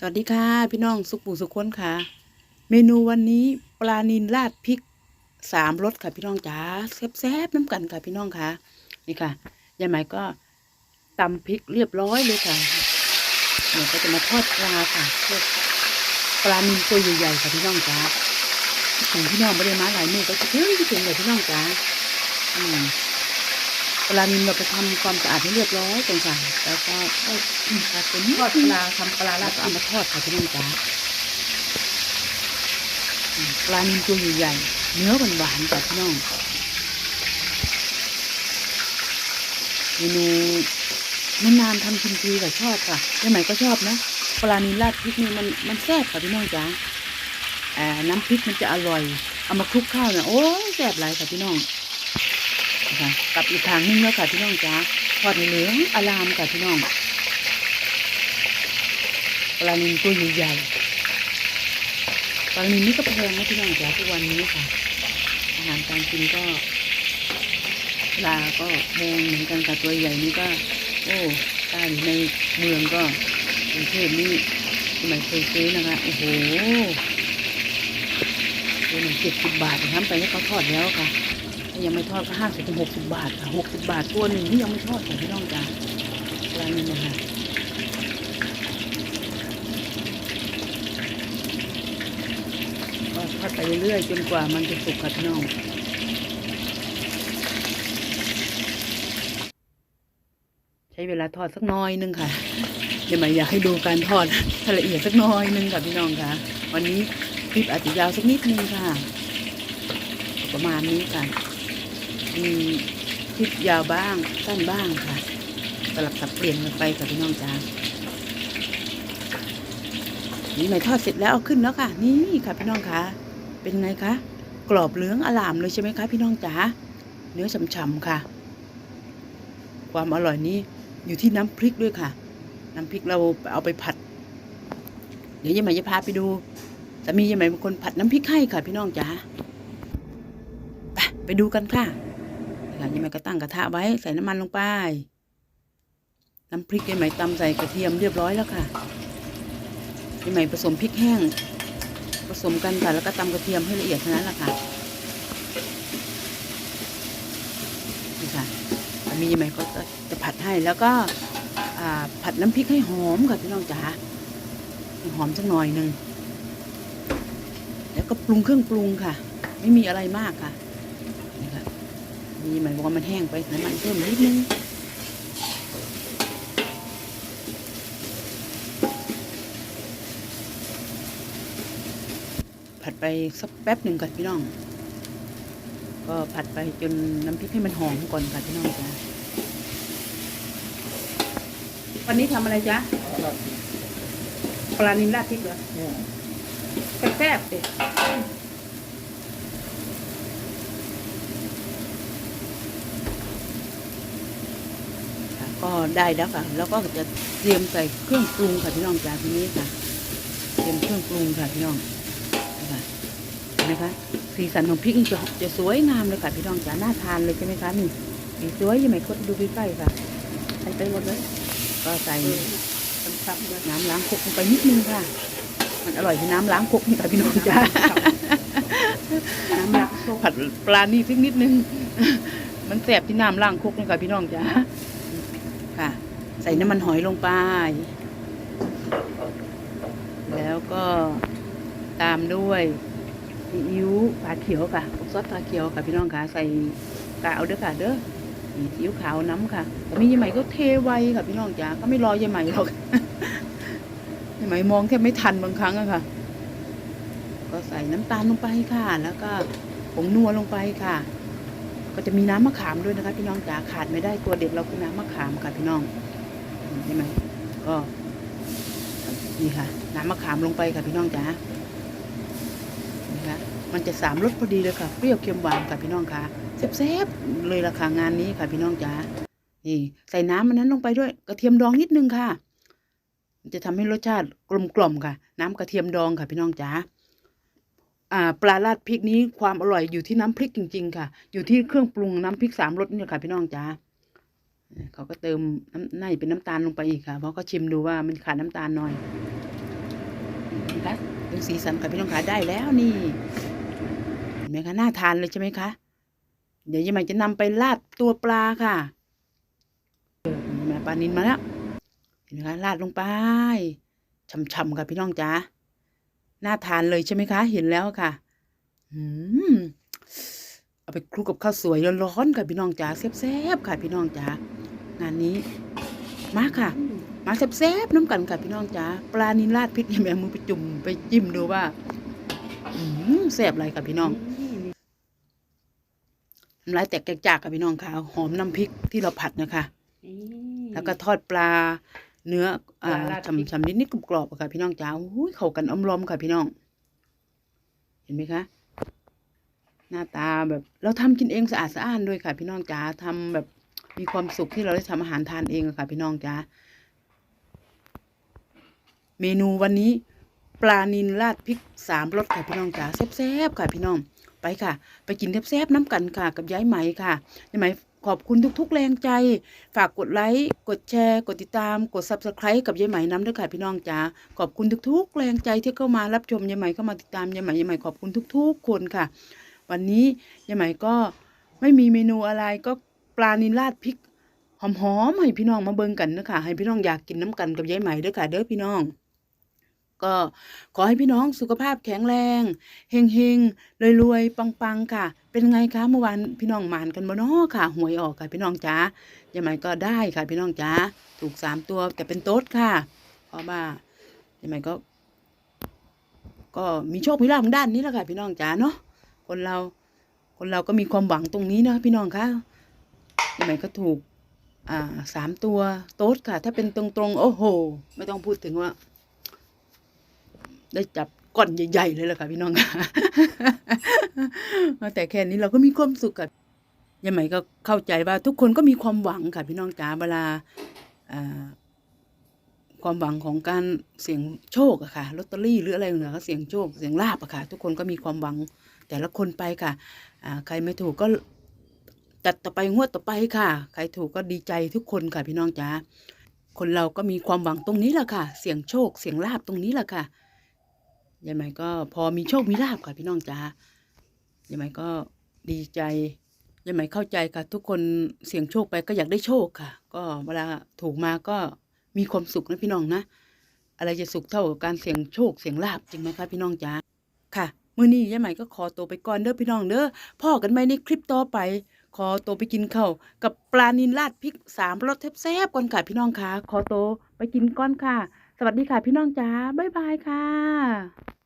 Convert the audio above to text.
สวัสดีค่ะ พี่น้องสุขปูสุขคนค่ะ เมนูวันนี้ปลานิลราดพริกสามรสค่ะพี่น้องจ๋าแซ่บๆน้ำกันค่ะพี่น้องค่ะนี่ค่ะยายไหมก็ตำพริกเรียบร้อยเลยค่ะเดี๋ยวก็จะมาทอดปลาค่ะทอดปลานิลตัวใหญ่ๆค่ะพี่น้องจ๋าถึงพี่น้องไม่ได้มาหลายมือก็คิดถึงคิดถึงเลยพี่น้องจ๋าอืม ปลานิลเราไปทำความสะอาดให้เรียบร้อยตรงค่ะแล้วก็ก็ตัดเป็นทอดปลาทำปลาแล้าวก็เอามาทอดค่ะพี่น้องจ๋าปลานิลตัวใหญ่ๆเนื้อหวานๆจ้ะพี่น้องเมนูนานๆทำกินทีแต่ชอบค่ะยังไหมก็ชอบนะปลานิลราดพริกนี่มันมันแซ่บค่ะพี่น้องจ๋าน้ำพริกมันจะอร่อย เอามาคลุกข้าวเนี่ยโอ้แซ่บหลายค่ะพี่น้อง คะกับอีกทางนึงแล้วค่ะพี่น้องจ๋าทอดเหลืองอลามค่ะพี่น้องปลานิลตัวใหญ่ๆปลานิลนี่ก็แพงนะพี่น้องจ๋าทุกวันนี้ค่ะ อาหารการกินก็ปลาก็แพงเหมือนกันค่ะตัวใหญ่นี่ก็ โอ้ถ้าอยู่ในเมืองก็กรุงเทพนี่สมัยเคยซื้อนะคะโอ้โหตัวหนึ่งเจ็ดสิบบาททำไปให้เขาทอดแล้วค่ะายังไม่ทอดก็ห้าสิบถึงหกสิบบาทหกสิบบาทตัวหนึ่งที่ยังไม่ทอดค่ะพี่น้องจ๋าปลานิลนะคะก็ทอดไปเรื่อยๆจนกว่ามันจะสุกค่ะพี่น้องใช้เวลาทอดสักน้อยนึงค่ะเดี๋ยวมาอยากให้ดูการทอดให้ละเอียดสักน้อยนึงค่ะพี่น้องค่ะ วันนี้คลิปอาจจะยาวสักนิดนึงค่ะ ประมาณนี้ค่ะ คลิปยาวบ้างสั้นบ้างค่ะ สลับสับเปลี่ยนกันไปค่ะพี่น้องจ้านี่ไหมทอดเสร็จแล้วเอาขึ้นแล้วค่ะ นี่ค่ะพี่น้องคะเป็นไงคะกรอบเหลืองอลามเลยใช่ไหมคะพี่น้องจ๋าเนื้อฉ่ำๆค่ะ ความอร่อยนี้อยู่ที่น้ำพริกด้วยค่ะ น้ำพริกเราเอาไปผัด เดี๋ยวยายไหมจะพาไปดูสามียายไหมเป็นคนผัดน้ำพริกให้ค่ะ พี่น้องจ๋าไปไปดูกันค่ะ นี่ค่ะยายไหมก็ตั้งกระทะไว้ใส่น้ำมันลงไป น้ำพริกยายไหมตำใส่กระเทียมเรียบร้อยแล้วค่ะพี่ใหม่ผสมพริกแห้ง ผสมกันค่ะแล้วก็ตำกระเทียมให้ละเอียดเท่านั้นแหละค่ะนี่ค่ะอันนี้ใหม่ก็จะผัดให้แล้วก็ผัดน้ำพริกให้หอมค่ะพี่น้องจ๋าหอมสักหน่อยหนึ่งแล้วก็ปรุงเครื่องปรุงค่ะ ไม่มีอะไรมากค่ะ นี่หมายบอกว่ามันแห้งไปน้ำมันเพิ่มนิดนึงผัดไปสักแป๊บหนึ่งก่อนพี่น้อง ก็ผัดไปจนน้ำพริกให้มันหอมก่อนค่ะพี่น้องจ้ะวันนี้ทำอะไรจ๊ะปลานิลราดพริกเหรอแซ่บๆดิ ก็ได้แล้วค่ะ แล้วก็จะเตรียมใส่เครื่องปรุงค่ะพี่น้องจ้าทีนี้ค่ะ เตรียมเครื่องปรุงค่ะพี่น้องนะคะเห็นไหมคะสีสันของพริกนี่จะจะสวยงามเลยค่ะพี่น้องจ๋าน่าทานเลยใช่ไหมคะนี่สีสวยยังไงคนดูใกล้ๆค่ะใส่ไปหมดเลย ก็ใส่น้ำล้างครกลงไปนิดนึงค่ะ มันอร่อยที่น้ำล้างครกนี่ค่ะพี่น้องจ๋าน้ำลักโซผัดปลานี่สักนิดนึง มันแสบที่น้ำล้างครกนี่ค่ะพี่น้องจ๋า ค่ะ ใส่น้ำมันหอยลงไป แล้วก็ตามด้วยซีอิ๊วปลาเขียวค่ะซอสปลาเขียวค่ะพี่น้องค่ะใส่กะเอาเด้อค่ะ เด้อซีอิ๊วขาวน้ำค่ะแต่มียายใหม่ก็เทไวค่ะพี่น้องจ๋าก็ไม่รอยายใหม่หรอกยายใหม่มองแทบไม่ทันบางครั้งอะค่ะ ก็ใส่น้ำตาลลงไปค่ะ แล้วก็ผงนัวลงไปค่ะ ก็จะมีน้ำมะขามด้วยนะคะ พี่น้องจ๋าขาดไม่ได้ตัวเด็ดเราคือน้ำมะขามค่ะพี่น้องใช่ไหมก็นี่ค่ะ น้ำมะขามลงไปค่ะพี่น้องจ๋านี่ค่ะมันจะสามรสพอดีเลยค่ะเปรี้ยวเค็มหวานค่ะพี่น้องค่ะแซ่บๆเลยราคางานนี้ค่ะพี่น้องจ๋านี่ใส่น้ำมันนั้นลงไปด้วย กระเทียมดองนิดนึงค่ะ จะทำให้รสชาติกลมกล่อมค่ะ น้ำกระเทียมดองค่ะพี่น้องจ๋า ปลาราดพริกนี้ความอร่อยอยู่ที่น้ำพริกจริง ๆ ค่ะ อยู่ที่เครื่องปรุงน้ำพริกสามรสเนี่ยค่ะ พี่น้องจ๋าเขาก็เติมน้ำในเป็นน้ำตาลลงไปอีกค่ะเพราะก็ชิมดูว่ามันขาดน้ำตาลหน่อยคะดูสีสันค่ะพี่น้องคะได้แล้วนี่เห็นไหมคะน่าทานเลยใช่ไหมคะเดี๋ยวยายใหม่จะนำไปราดตัวปลาค่ะเห็นไหมปลานินมาแล้วเห็นไหมคะราดลงไปช่ำๆค่ะพี่น้องจ๋า น่าทานเลยใช่ไหมคะ เห็นแล้วค่ะอืมเอาไปคลุกกับข้าวสวยร้อนๆค่ะพี่น้องจ๋าแซ่บๆค่ะ พี่น้องจ๋างานนี้ มาค่ะ มาแซ่บๆน้ำกันค่ะพี่น้องจ๋าปลานิลราดพริกเนี่ยแม่มือไปจุ่มไปจิ้มดูว่าอืมแซ่บอะไรค่ะพี่น้องน้ำลายแตกจากๆค่ะพี่น้องค่ะหอมน้ำพริกที่เราผัดนะคะ แล้วก็ทอดปลา เนื้ออ่าปลาราดพริกฉ่ำๆนิดๆกรอบๆอะค่ะ พี่น้องจ๋าอุ้ยเข้ากันอมลอมค่ะ พี่น้อง เห็นไหมคะ หน้าตาแบบ เราทำกินเองสะอาดสะอ้านด้วยค่ะ พี่น้องจ๋าทำแบบมีความสุขที่เราได้ทำอาหารทานเองอะค่ะ พี่น้องจ๋าเมนูวันนี้ ปลานิลราดพริกสามรสค่ะพี่น้องจ๋าแซ่บๆค่ะ พี่น้องไปค่ะ ไปกินแซ่บๆน้ำกันค่ะ กับยายไหมค่ะยายไหม ขอบคุณทุกๆ แรงใจ ฝากกดไลค์ กดแชร์ กดติดตาม กด subscribe กับยายไหมน้ำด้วยค่ะพี่น้องจ๋า ขอบคุณทุกๆ แรงใจที่เข้ามารับชมยายไหมเข้ามาติดตามยายไหมยายไหมขอบคุณทุก ๆ คนค่ะ วันนี้ยายไหมก็ไม่มีเมนูอะไรก็ปลานิลราดพริกหอมๆให้พี่น้องมาเบิ่งกันนะคะให้พี่น้องอยากกินน้ำกันกับยายไหมเด้อค่ะเด้อพี่น้อง ก็ขอให้พี่น้องสุขภาพแข็งแรงเฮงเฮงรวยรวยๆปังๆค่ะ เป็นไงคะเมื่อวานพี่น้องหมานกันบ่เนาะค่ะ หวยออกค่ะ พี่น้องจ๋ายายไหมก็ได้ค่ะ พี่น้องจ๋าถูกสามตัวแต่เป็นโต๊ดค่ะ เพราะว่ายายไหมก็ ก็มีโชคมีลาภทางด้านนี้แหละค่ะ พี่น้องจ๋าเนาะคนเรา คนเราก็มีความหวังตรงนี้นะพี่น้องคะยายไหมก็ถูก อ่าสามตัวโต๊ดค่ะ ถ้าเป็นตรงๆโอ้โห ไม่ต้องพูดถึงว่า ได้จับก้อนใหญ่ๆเลยล่ะค่ะพี่น้องค่ะแต่แค่นี้เราก็มีความสุขกับยายไหมก็เข้าใจว่าทุกคนก็มีความหวังค่ะพี่น้องจ๋าเวลาความหวังของการเสี่ยงโชคอะค่ะลอตเตอรี่หรืออะไรเหนือก็เสี่ยงโชคเสี่ยงลาบอะค่ะ ทุกคนก็มีความหวัง แต่ละคนไปค่ะใครไม่ถูกก็จัดต่อไปงวดต่อไปค่ะ ใครถูกก็ดีใจทุกคนค่ะพี่น้องจ๋าคนเราก็มีความหวังตรงนี้แหละค่ะ เสี่ยงโชค เสี่ยงลาบตรงนี้แหละค่ะ ยายไหมก็พอมีโชคมีลาบค่ะพี่น้องจ๋ายายไหมก็ดีใจยายไหมเข้าใจค่ะ ทุกคนเสี่ยงโชคไปก็อยากได้โชคค่ะ ก็เวลาถูกมาก็มีความสุขนะพี่น้องนะอะไรจะสุขเท่ากับการเสี่ยงโชคเสี่ยงลาบจริงไหมคะพี่น้องจ๋าค่ะมื้อนี้ยายไหมก็ขอตัวไปก่อนเด้อพี่น้องเด้อพ่อกันไหมในคลิปต่อไป ขอตัวไปกินข้าวกับปลานิลราดพริกสามรสแซ่บๆก่อนค่ะพี่น้องค่ะขอตัวไปกินก่อนค่ะ สวัสดีค่ะพี่น้องจ้าบ๊ายบายค่ะ